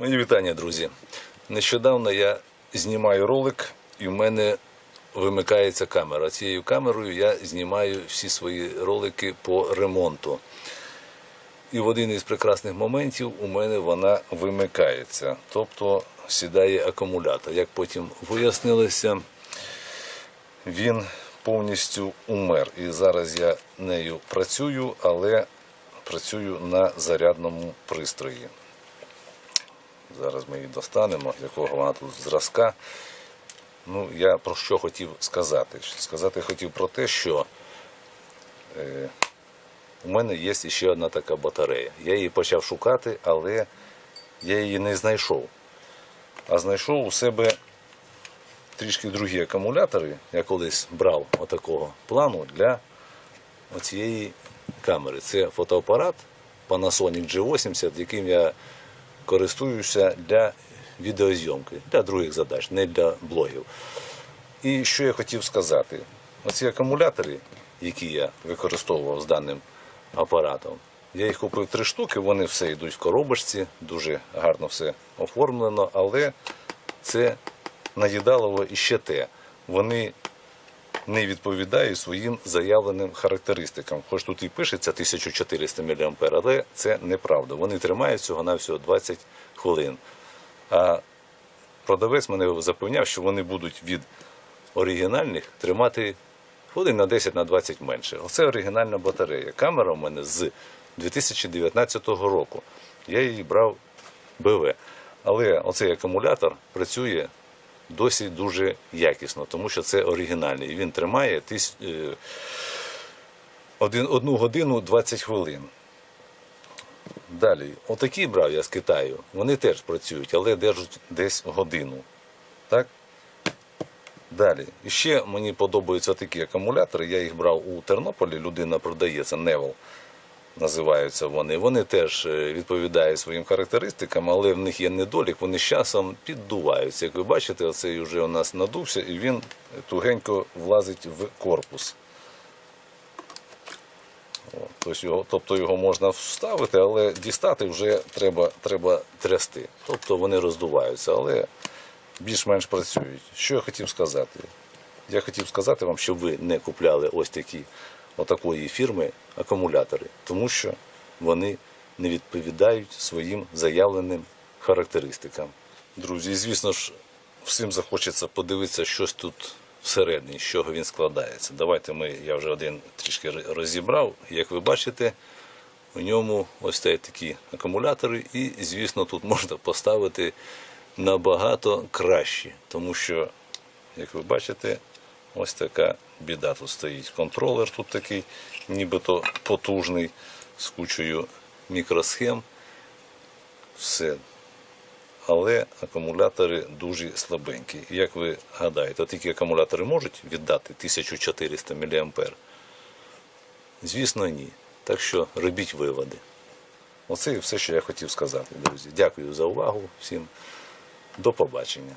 Мої вітання, друзі. Нещодавно я знімаю ролик, і в мене вимикається камера. Цією камерою я знімаю всі свої ролики по ремонту. І в один із прекрасних моментів у мене вона вимикається, тобто сідає акумулятор. Як потім вияснилося, він повністю умер. І зараз я нею працюю, але працюю на зарядному пристрої. Зараз ми її достанемо, якого вона тут зразка. Ну, я про що хотів сказати? Сказати хотів про те, що е, у мене є ще одна така батарея. Я її почав шукати, але я її не знайшов. А знайшов у себе трішки другі акумулятори. Я колись брав отакого плану для оцієї камери. Це фотоапарат Panasonic G80, яким я користуюся для відеозйомки, для других задач, не для блогів. І що я хотів сказати? Оці акумулятори, які я використовував з даним апаратом, я їх купив три штуки, вони все йдуть в коробочці, дуже гарно все оформлено, але це наїдалово і ще те. Вони не відповідає своїм заявленим характеристикам. Хоч тут і пишеться 1400 мА, але це неправда. Вони тримають всього на всього 20 хвилин. А продавець мене запевняв, що вони будуть від оригінальних тримати хвилин на 10 на 20 менше. Оце оригінальна батарея. Камера у мене з 2019 року. Я її брав БВ. Але оцей акумулятор працює досі дуже якісно, тому що це оригінальний. І він тримає тис... е, одну годину 20 хвилин. Далі, отакі брав я з Китаю, вони теж працюють, але держать десь годину. Далі. І ще мені подобаються такі акумулятори. Я їх брав у Тернополі, людина продає, це Невел називаються вони. Вони теж е, відповідають своїм характеристикам, але в них є недолік, вони з часом піддуваються. Як ви бачите, оцей вже у нас надувся і він тугенько влазить в корпус. Тобто його, тобто його можна вставити, але дістати вже треба, треба трясти. Тобто вони роздуваються, але більш-менш працюють. Що я хотів сказати? Я хотів сказати вам, щоб ви не купляли ось такі отакої фірми акумулятори, тому що вони не відповідають своїм заявленим характеристикам. Друзі, звісно ж, всім захочеться подивитися щось тут всередині, з чого він складається. Давайте ми, я вже один трішки розібрав. Як ви бачите, у ньому ось стоять такі акумулятори, і, звісно, тут можна поставити набагато кращі, тому що, як ви бачите, ось така біда тут стоїть. Контролер тут такий, нібито потужний, з кучою мікросхем. Все. Але акумулятори дуже слабенькі. Як ви гадаєте, такі акумулятори можуть віддати 1400 мА? Звісно, ні. Так що робіть виводи. Оце і все, що я хотів сказати, друзі. Дякую за увагу всім. До побачення.